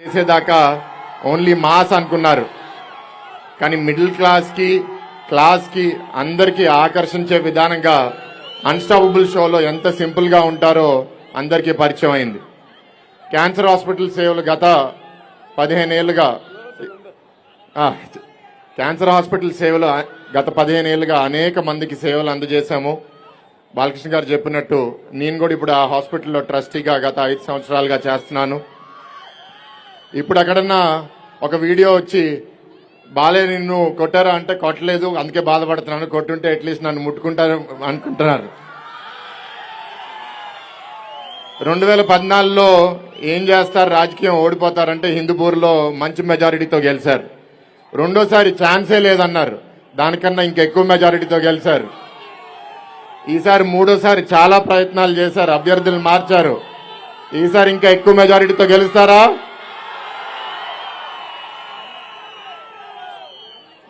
చేసేదాకా only mass అనుకున్నారు. కానీ మిడిల్ క్లాస్కి క్లాస్కి అందరికీ ఆకర్షించే విధానంగా అన్స్టాపబుల్ షోలో ఎంత సింపుల్గా ఉంటారో అందరికీ పరిచయం అయింది. క్యాన్సర్ హాస్పిటల్ సేవలు గత పదిహేను ఏళ్ళుగా క్యాన్సర్ హాస్పిటల్ సేవలు గత పదిహేను ఏళ్ళుగా అనేక మందికి సేవలు అందజేశాము. బాలకృష్ణ గారు చెప్పినట్టు నేను కూడా ఇప్పుడు ఆ హాస్పిటల్లో ట్రస్టీగా గత ఐదు సంవత్సరాలుగా చేస్తున్నాను. ఇప్పుడు ఎక్కడన్నా ఒక వీడియో వచ్చి బాలే నిన్ను కొట్టారా? అంటే కొట్టలేదు అందుకే బాధపడుతున్నాను. కొట్టుంటే అట్లీస్ట్ నన్ను ముట్టుకుంటారు అనుకుంటున్నారు. రెండు వేల పద్నాలుగులో ఏం చేస్తారు? రాజకీయం ఓడిపోతారంటే హిందూపూర్లో మంచి మెజారిటీతో గెలిచారు. రెండోసారి ఛాన్సే లేదన్నారు. దానికన్నా ఇంకెక్కువ మెజారిటీతో గెలిచారు. ఈసారి మూడోసారి చాలా ప్రయత్నాలు చేశారు. అభ్యర్థులు మార్చారు. ఈసారి ఇంకా ఎక్కువ మెజారిటీతో గెలుస్తారా?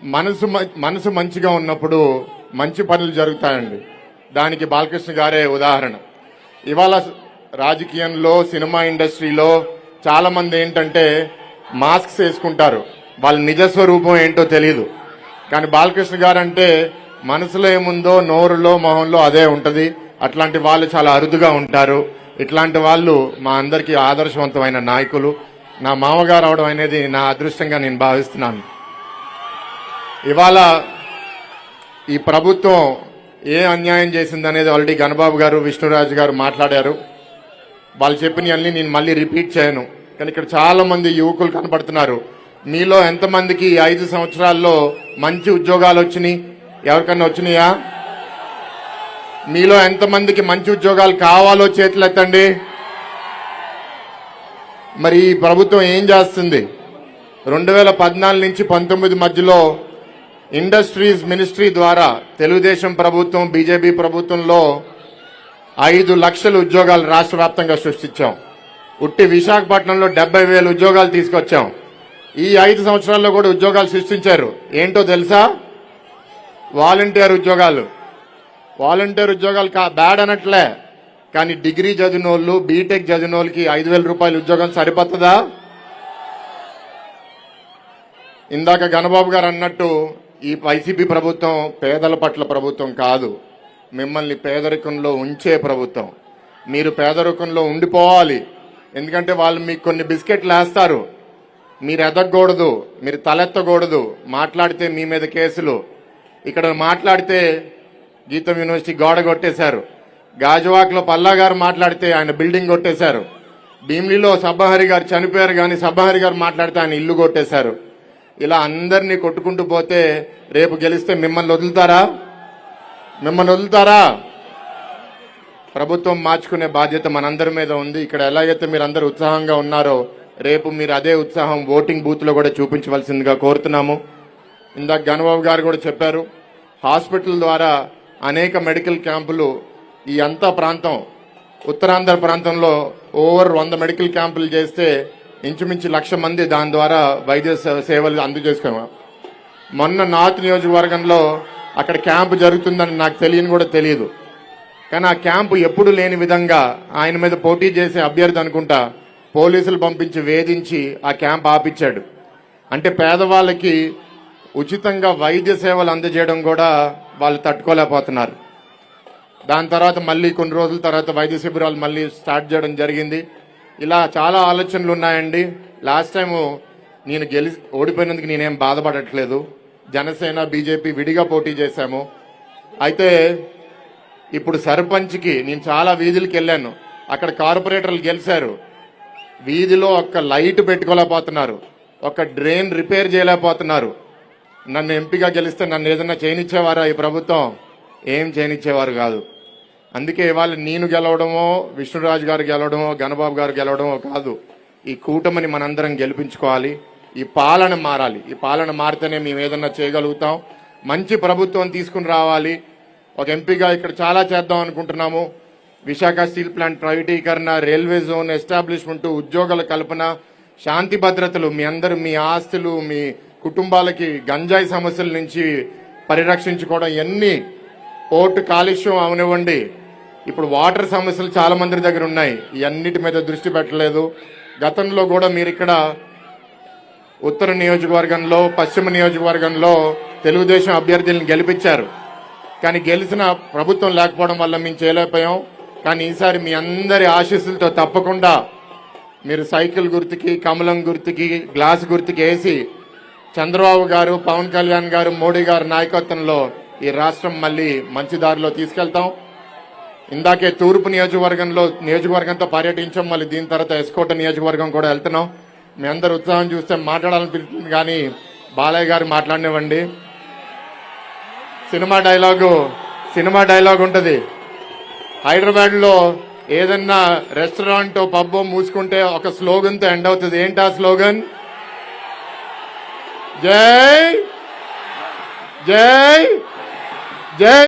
మనసు మ- మనసు మంచిగా ఉన్నప్పుడు మంచి పనులు జరుగుతాయండి. దానికి బాలకృష్ణ గారే ఉదాహరణ. ఇవాళ రాజకీయంలో సినిమా ఇండస్ట్రీలో చాలా మంది ఏంటంటే మాస్క్స్ వేసుకుంటారు. వాళ్ళ నిజ స్వరూపం ఏంటో తెలియదు కానీ బాలకృష్ణ గారు అంటే మనసులో ఏముందో నోరులో మొహంలో అదే ఉంటుంది. అట్లాంటి వాళ్ళు చాలా అరుదుగా ఉంటారు. ఇట్లాంటి వాళ్ళు మా అందరికీ ఆదర్శవంతమైన నాయకులు. నా మామగారు అవడం అనేది నా అదృష్టంగా నేను భావిస్తున్నాను. ఇవాళ ఈ ప్రభుత్వం ఏ అన్యాయం చేసింది అనేది ఆల్రెడీ గణబాబు గారు విష్ణురాజు గారు మాట్లాడారు. వాళ్ళు చెప్పినవన్నీ నేను మళ్ళీ రిపీట్ చేయను. కానీ ఇక్కడ చాలా మంది యువకులు కనపడుతున్నారు. మీలో ఎంతమందికి ఈ ఐదు సంవత్సరాల్లో మంచి ఉద్యోగాలు వచ్చినాయి? ఎవరికన్నా వచ్చినాయా? మీలో ఎంతమందికి మంచి ఉద్యోగాలు కావాలో చేతులు ఎత్తండి. మరి ఈ ప్రభుత్వం ఏం చేస్తుంది? రెండు వేల పద్నాలుగు నుంచి పంతొమ్మిది మధ్యలో ఇండస్ట్రీస్ మినిస్ట్రీ ద్వారా తెలుగుదేశం ప్రభుత్వం బీజేపీ ప్రభుత్వంలో ఐదు లక్షల ఉద్యోగాలు రాష్ట్ర వ్యాప్తంగా సృష్టించాం. ఉట్టి విశాఖపట్నంలో డెబ్బై వేల ఉద్యోగాలు తీసుకొచ్చాం. ఈ ఐదు సంవత్సరాల్లో కూడా ఉద్యోగాలు సృష్టించారు. ఏంటో తెలుసా? వాలంటీర్ ఉద్యోగాలు. వాలంటీర్ ఉద్యోగాలు కా బ్యాడ్ అనట్లే. కానీ డిగ్రీ చదివిన వాళ్ళు బీటెక్ చదివిన వాళ్ళకి ఐదు వేల రూపాయల ఉద్యోగం సరిపోతుందా? ఇందాక గణబాబు గారు అన్నట్టు ఈ వైసీపీ ప్రభుత్వం పేదల పట్ల ప్రభుత్వం కాదు. మిమ్మల్ని పేదరికంలో ఉంచే ప్రభుత్వం. మీరు పేదరికంలో ఉండిపోవాలి. ఎందుకంటే వాళ్ళు మీకు కొన్ని బిస్కెట్లు వేస్తారు. మీరు ఎదగకూడదు. మీరు తలెత్తకూడదు. మాట్లాడితే మీ మీద కేసులు. ఇక్కడ మాట్లాడితే గీతం యూనివర్సిటీ గోడ కొట్టేశారు. గాజువాక్లో పల్లా గారు మాట్లాడితే ఆయన బిల్డింగ్ కొట్టేశారు. భీమిలిలో సబ్బహరి గారు చనిపోయారు కానీ సబ్బహరి గారు మాట్లాడితే ఆయన ఇల్లు కొట్టేశారు. ఇలా అందరినీ కొట్టుకుంటూ పోతే రేపు గెలిస్తే మిమ్మల్ని వదులుతారా? మిమ్మల్ని వదులుతారా? ప్రభుత్వం మార్చుకునే బాధ్యత మనందరి మీద ఉంది. ఇక్కడ ఎలాగైతే మీరు అందరు ఉత్సాహంగా ఉన్నారో రేపు మీరు అదే ఉత్సాహం ఓటింగ్ బూత్లో కూడా చూపించవలసిందిగా కోరుతున్నాము. ఇందాక గణబాబు గారు కూడా చెప్పారు హాస్పిటల్ ద్వారా అనేక మెడికల్ క్యాంపులు ఈ అంతా ప్రాంతం ఉత్తరాంధ్ర ప్రాంతంలో ఓవర్ వంద మెడికల్ క్యాంపులు చేస్తే ఇంచుమించు లక్ష మంది దాని ద్వారా వైద్య సేవలు అందజేసుకున్నాం. మొన్న నార్త్ నియోజకవర్గంలో అక్కడ క్యాంపు జరుగుతుందని నాకు తెలియని కూడా తెలియదు. కానీ ఆ క్యాంపు ఎప్పుడు లేని విధంగా ఆయన మీద పోటీ చేసే అభ్యర్థి అనుకుంటా పోలీసులు పంపించి వేధించి ఆ క్యాంప్ ఆపించాడు అంటే పేదవాళ్ళకి ఉచితంగా వైద్య సేవలు అందజేయడం కూడా వాళ్ళు తట్టుకోలేకపోతున్నారు. దాని తర్వాత మళ్ళీ కొన్ని రోజుల తర్వాత వైద్య శిబిరాలు మళ్ళీ స్టార్ట్ చేయడం జరిగింది. ఇలా చాలా ఆలోచనలు ఉన్నాయండి. లాస్ట్ టైము నేను గెలి ఓడిపోయినందుకు నేనేం బాధపడట్లేదు. జనసేన బీజేపీ విడిగా పోటీ చేశాము. అయితే ఇప్పుడు సర్పంచ్కి నేను చాలా వీధులకు వెళ్ళాను. అక్కడ కార్పొరేటర్లు గెలిచారు. వీధిలో ఒక్క లైట్ పెట్టుకోలేకపోతున్నారు. ఒక డ్రైన్ రిపేర్ చేయలేకపోతున్నారు. నన్ను ఎంపీగా గెలిస్తే నన్ను ఏదైనా చేయనిచ్చేవారా ఈ ప్రభుత్వం? ఏం చేయనిచ్చేవారు కాదు. అందుకే ఇవాళ నేను గెలవడమో విష్ణురాజు గారు గెలవడమో గణబాబు గారు గెలవడమో కాదు ఈ కూటమిని మనందరం గెలిపించుకోవాలి ఈ పాలన మారాలి. ఈ పాలన మారితేనే మేము ఏదన్నా చేయగలుగుతాం. మంచి ప్రభుత్వం తీసుకుని రావాలి. ఒక ఎంపీగా ఇక్కడ చాలా చేద్దాం అనుకుంటున్నాము. విశాఖ స్టీల్ ప్లాంట్ ప్రైవేటీకరణ రైల్వే జోన్ ఎస్టాబ్లిష్మెంట్ ఉద్యోగాల కల్పన శాంతి భద్రతలు మీ అందరూ మీ ఆస్తులు మీ కుటుంబాలకి గంజాయి సమస్యల నుంచి పరిరక్షించుకోవడం ఎన్ని పోర్టు కాలుష్యం అవనివ్వండి. ఇప్పుడు వాటర్ సమస్యలు చాలా మంది దగ్గర ఉన్నాయి. ఇవన్నిటి మీద దృష్టి పెట్టలేదు. గతంలో కూడా మీరు ఇక్కడ ఉత్తర నియోజకవర్గంలో పశ్చిమ నియోజకవర్గంలో తెలుగుదేశం అభ్యర్థులను గెలిపించారు. కానీ గెలిచిన ప్రభుత్వం లేకపోవడం వల్ల మేము చేయలేకపోయాం. కానీ ఈసారి మీ అందరి ఆశీస్సులతో తప్పకుండా మీరు సైకిల్ గుర్తుకి కమలం గుర్తుకి గ్లాస్ గుర్తుకి వేసి చంద్రబాబు గారు పవన్ కళ్యాణ్ గారు మోడీ గారి నాయకత్వంలో ఈ రాష్ట్రం మళ్ళీ మంచి దారిలో తీసుకెళ్తాం. ఇందాకే తూర్పు నియోజకవర్గంలో నియోజకవర్గంతో పర్యటించాం మళ్ళీ దీని తర్వాత ఎస్కోట నియోజకవర్గం కూడా వెళ్తున్నాం. మీ అందరు ఉత్సాహం చూస్తే మాట్లాడాలనిపిస్తుంది కానీ బాలయ్య గారు మాట్లాడినివ్వండి. సినిమా డైలాగు సినిమా డైలాగ్ ఉంటుంది. హైదరాబాద్లో ఏదన్నా రెస్టారెంట్ పబ్బో మూసుకుంటే ఒక స్లోగన్తో ఎండ్ అవుతుంది. ఏంటి ఆ స్లోగన్? జై జై జై.